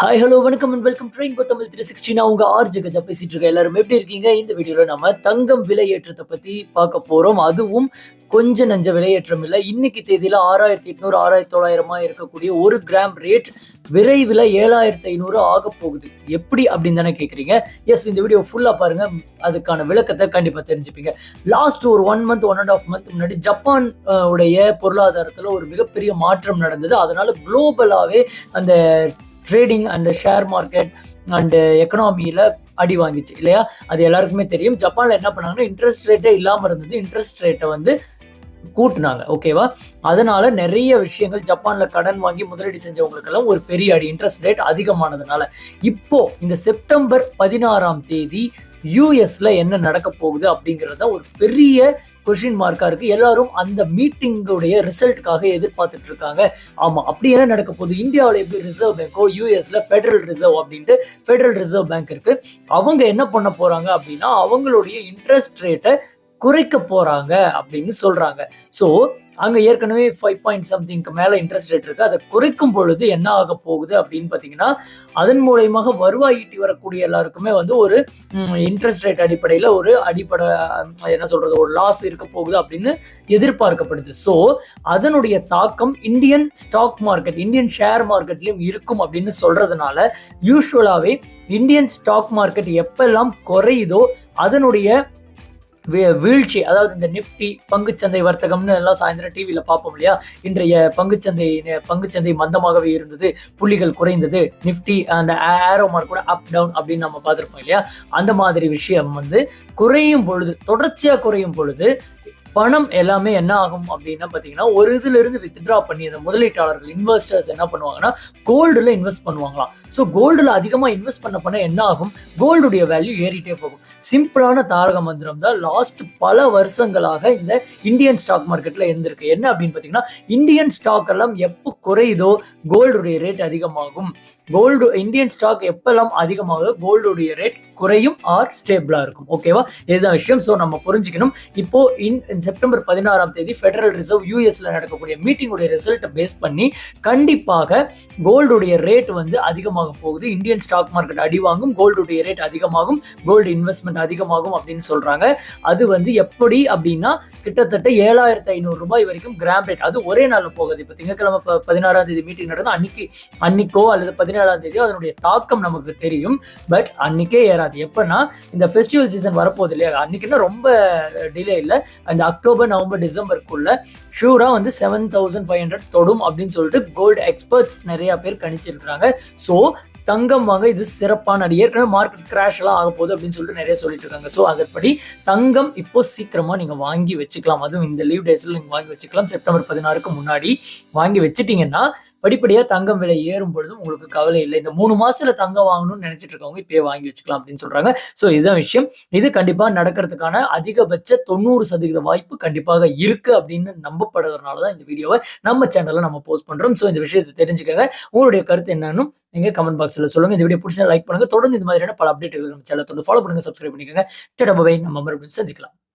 Hi hello வணக்கம் and welcome train போ Tamil three sixty நான் உங்க ஆர்ஜி கஜா பேசிட்டு இருக்கேன். எல்லாரும் எப்படி இருக்கீங்க? இந்த வீடியோல நம்ம தங்கம் விலையேற்றத்தை பத்தி பார்க்க போறோம். அதுவும் கொஞ்சம் நஞ்ச விலையேற்றம் இல்லை. இன்னைக்கு தேதியில ஆறாயிரத்தி எட்நூறு ஆறாயிரத்தி தொள்ளாயிரமா இருக்கக்கூடிய ஒரு கிராம் ரேட் விரைவில் ஏழாயிரத்தி ஐநூறு ஆக போகுது. எப்படி அப்படின்னு தானே கேட்குறீங்க எஸ் இந்த வீடியோ ஃபுல்லாக பாருங்க. அதுக்கான விளக்கத்தை கண்டிப்பாக தெரிஞ்சுப்பீங்க. லாஸ்ட் ஒரு one month one and half month முன்னாடி ஜப்பான் உடைய பொருளாதாரத்தில் ஒரு மிகப்பெரிய மாற்றம் நடந்தது. அதனால குளோபலாகவே அந்த trading and share market and எக்கனாமியில் அடி வாங்கிச்சு இல்லையா? அது எல்லாருக்குமே தெரியும். ஜப்பானில் என்ன பண்ணாங்கன்னா இன்ட்ரெஸ்ட் ரேட்டே இல்லாமல் இருந்தது. இன்ட்ரெஸ்ட் ரேட்டை வந்து கூட்டினாங்க ஓகேவா அதனால நிறைய விஷயங்கள் ஜப்பான்ல கடன் வாங்கி முதலீடு செஞ்சவங்களுக்கெல்லாம் ஒரு பெரிய அடி இன்ட்ரெஸ்ட் ரேட் அதிகமானதுனால. இப்போ இந்த செப்டம்பர் பதினாறாம் தேதி யூஎஸ்ல என்ன நடக்க போகுது அப்படிங்கிறத ஒரு பெரிய கொஷின் மார்க்கா இருக்கு. எல்லாரும் அந்த மீட்டிங்குடைய ரிசல்ட்டுக்காக எதிர்பார்த்துட்டு இருக்காங்க ஆமா அப்படி என்ன நடக்க போகுது? இந்தியாவில் எப்படி ரிசர்வ் பேங்கோ யூஎஸ்ல ஃபெடரல் ரிசர்வ் அப்படின்ட்டு ஃபெடரல் ரிசர்வ் பேங்க் இருக்கு. அவங்க என்ன பண்ண போறாங்க அப்படின்னா அவங்களுடைய இன்ட்ரெஸ்ட் ரேட்டை குறைக்க போறாங்க அப்படின்னு சொல்றாங்க. ஸோ அங்க ஏற்கனவே ஃபைவ் பாயிண்ட் சம்திங்க்கு மேல இன்ட்ரெஸ்ட் ரேட் இருக்கு. அதை குறைக்கும் பொழுது என்ன ஆக போகுது அப்படின்னு பாத்தீங்கன்னா அதன் மூலயமாக வருவாய் ஈட்டி வரக்கூடிய எல்லாருக்குமே வந்து ஒரு இன்ட்ரெஸ்ட் ரேட் அடிப்படையில் ஒரு அடிப்படை என்ன சொல்றது ஒரு லாஸ் இருக்க போகுது அப்படின்னு எதிர்பார்க்கப்படுது. ஸோ அதனுடைய தாக்கம் Indian stock market Indian share மார்க்கெட்லயும் இருக்கும் அப்படின்னு சொல்றதுனால யூஸ்வலாவே இந்தியன் ஸ்டாக் மார்க்கெட் எப்பெல்லாம் குறையுதோ அதனுடைய வீழ்ச்சி அதாவது இந்த நிஃப்டி பங்குச்சந்தை வர்த்தகம்னு எல்லாம் சாயந்தரம் டிவியில் பார்ப்போம் இல்லையா? இன்றைய பங்குச்சந்தை பங்குச்சந்தை மந்தமாகவே இருந்தது புள்ளிகள் குறைந்தது நிஃப்டி அந்த ஆரோ மார்க் கூட அப் டவுன் அப்படின்னு நம்ம பார்த்துருப்போம் இல்லையா? அந்த மாதிரி விஷயம் வந்து குறையும் பொழுது தொடர்ச்சியாக குறையும் பொழுது பணம் எல்லாமே என்ன ஆகும் அப்படின்னா பார்த்தீங்கன்னா ஒரு இதுல இருந்து வித்ட்ரா பண்ணி அந்த முதலீட்டாளர்கள் இன்வெஸ்டர்ஸ் என்ன பண்ணுவாங்கன்னா கோல்டுல இன்வெஸ்ட் பண்ணுவாங்களாம். ஸோ கோல்டுல அதிகமாக இன்வெஸ்ட் பண்ண பண்ண என்ன ஆகும்? கோல்டுடைய வேல்யூ ஏறிட்டே போகும். சிம்பிளான தாரக மந்திரம் தான் லாஸ்ட் பல வருஷங்களாக இந்த இந்தியன் ஸ்டாக் மார்க்கெட்ல இருந்திருக்கு. என்ன அப்படின்னு பார்த்தீங்கன்னா இந்தியன் ஸ்டாக் எல்லாம் எப்போ குறையுதோ கோல்டுடைய ரேட் அதிகமாகும். கோல்டு இந்தியன் ஸ்டாக் எப்பெல்லாம் அதிகமாக கோல்டுடைய ரேட் குறையும் ஆர் ஸ்டேபிளா இருக்கும். ஓகேவா இதுதான் விஷயம். ஸோ நம்ம புரிஞ்சுக்கணும். இப்போ இன் செப்டம்பர் பதினாறாம் தேதி ஃபெடரல் ரிசர்வ் யூஎஸ்ல நடக்கக்கூடிய மீட்டிங்குடைய ரிசல்ட்டை பேஸ் பண்ணி கண்டிப்பாக கோல்டுடைய ரேட் வந்து அதிகமாக போகுது. இந்தியன் ஸ்டாக் மார்க்கெட் அடி வாங்கும் கோல்டுடைய ரேட் அதிகமாகும் கோல்டு இன்வெஸ்ட்மெண்ட் அதிகமாகும் அப்படின்னு சொல்றாங்க. அது வந்து எப்படி அப்படின்னா கிட்டத்தட்ட ஏழாயிரத்தி ஐநூறு ரூபாய் வரைக்கும் கிராம் ரேட் அது ஒரே நாளில் போகுது. இப்போ திங்கட்கிழமை ப- பதினாறாம் தேதி மீட்டிங் நடந்தது அன்னைக்கு அன்னைக்கோ அல்லது பதினேழாம் தேதியோ அதனுடைய தாக்கம் நமக்கு தெரியும். பட் அன்னைக்கே ஏறாது. எப்பன்னா இந்த ஃபெஸ்டிவல் சீசன் வரப்போகுது இல்லையா? அன்னைக்குன்னா ரொம்ப டிலே இல்லை. அந்த அக்டோபர் நவம்பர் டிசம்பருக்குள்ள ஷூரா வந்து செவன் தௌசண்ட் ஃபைவ் ஹண்ட்ரட் தொடும் அப்படின்னு சொல்லிட்டு கோல்டு எக்ஸ்பர்ட்ஸ் நிறைய பேர் கணிச்சிருக்கிறாங்க. ஸோ தங்கம் வாங்க இது சிறப்பான அடி ஏற்கனவே மார்க்கெட் கிராஷ் எல்லாம் ஆக போகுது அப்படின்னு சொல்லிட்டு நிறைய சொல்லிட்டு இருக்காங்க. ஸோ அதன்படி தங்கம் இப்போ சீக்கிரமா நீங்க வாங்கி வச்சுக்கலாம். அதுவும் இந்த லீவ் டேஸ்ல நீங்க வாங்கி வச்சுக்கலாம். செப்டம்பர் பதினாறுக்கு முன்னாடி வாங்கி வச்சுட்டீங்கன்னா படிப்படியா தங்கம் விலை ஏறும் பொழுதும் உங்களுக்கு கவலை இல்லை. இந்த மூணு மாசத்துல தங்கம் வாங்கணும்னு நினைச்சிட்டு இருக்கவங்க இப்பயே வாங்கி வச்சுக்கலாம் அப்படின்னு சொல்றாங்க. ஸோ இதுதான் விஷயம். இது கண்டிப்பா நடக்கிறதுக்கான அதிகபட்ச தொண்ணூறு சதவீத வாய்ப்பு கண்டிப்பாக இருக்கு அப்படின்னு நம்பப்படுறதுனால தான் இந்த வீடியோவை நம்ம சேனல்ல நம்ம போஸ்ட் பண்றோம். ஸோ இந்த விஷயத்தை தெரிஞ்சுக்கங்க. உங்களுடைய கருத்து என்னன்னு நீங்க கமெண்ட் பாக்ஸ் கமெண்ட்ஸில் சொல்லுங்க. இந்த வீடியோ பிடிச்சா லைக் பண்ணுங்க. தொடர்ந்து இந்த மாதிரியான பல அப்டேட்டுகள் நம்ம சேனல் தொடர்ந்து ஃபாலோ பண்ணுங்க சப்ஸ்கிரைப் பண்ணிக்கோங்க. டடா நம்ம மறுபடியும் சந்திக்கலாம்.